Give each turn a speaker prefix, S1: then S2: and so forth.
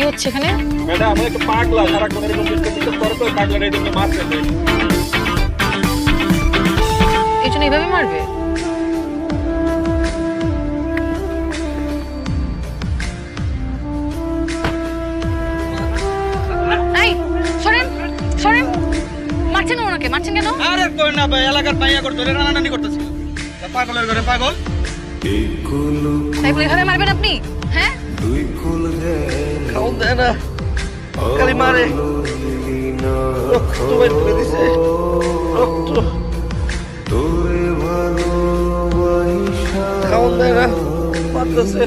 S1: কি হচ্ছে এখানে?
S2: ম্যাডাম একটা পাগলা সারাক্ষণ এরকম বিস্কুট টিস্কুট করে তো পাগলাটা এই জন্য মারতে
S1: এই জন্য এইভাবে মারবে? এই সরেন সরেন। মারছেন কেন ওনাকে মারছেন কেন?
S3: আরে কই না ভাই এলাকার পাইয়া করতো রে রানানি করতেছিল তা পাগলের ঘরে পাগল?
S1: তাই বলে এভাবে মারবেন আপনি? হ্যাঁ?
S3: দেয় না খালি মারে রক্ত বের করে দিছে রক্ত খাওয়ান দেয় না মারতেছে